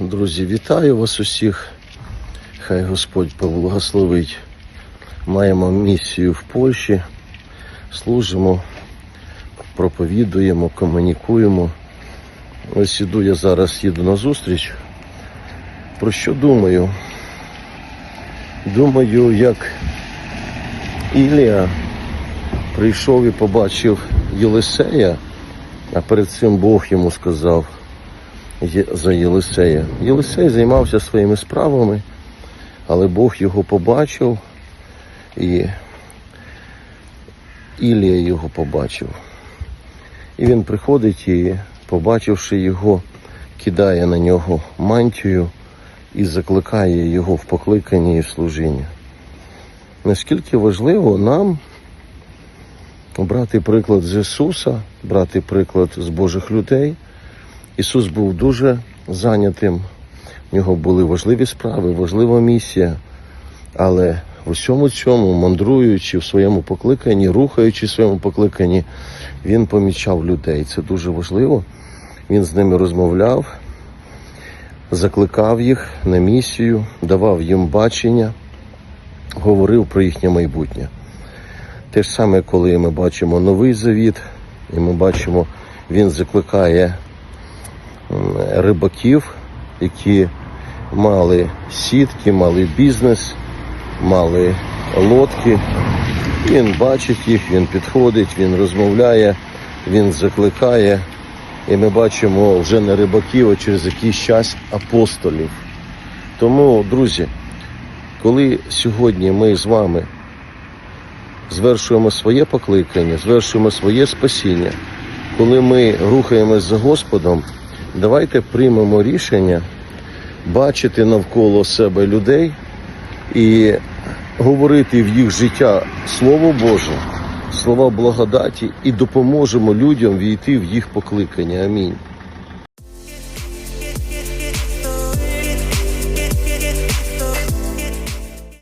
Друзі, вітаю вас усіх. Хай Господь поблагословить. Маємо місію в Польщі, служимо, проповідуємо, комунікуємо. Ось іду я зараз їду на зустріч. Про що думаю? Думаю, як Ілія прийшов і побачив Єлисея, а перед цим Бог йому сказав за Єлисея. Єлисей займався своїми справами, але Бог його побачив і Ілія його побачив. І він приходить і, побачивши його, кидає на нього мантію і закликає його в покликанні і в служінні. Наскільки важливо нам брати приклад з Ісуса, брати приклад з Божих людей. Ісус був дуже зайнятим, в нього були важливі справи, важлива місія. Але в усьому цьому, мандруючи в своєму покликанні, рухаючи в своєму покликанні, він помічав людей. Це дуже важливо. Він з ними розмовляв, закликав їх на місію, давав їм бачення, говорив про їхнє майбутнє. Те ж саме, коли ми бачимо новий завіт, і ми бачимо, він закликає рибаків, які мали сітки, мали бізнес, мали лодки. Він бачить їх, він підходить, він розмовляє, він закликає. І ми бачимо вже не рибаків, а через якийсь час апостолів. Тому, друзі, коли сьогодні ми з вами звершуємо своє покликання, звершуємо своє спасіння, коли ми рухаємось за Господом, давайте приймемо рішення бачити навколо себе людей і говорити в їх життя Слово Боже, слова благодаті і допоможемо людям війти в їх покликання. Амінь.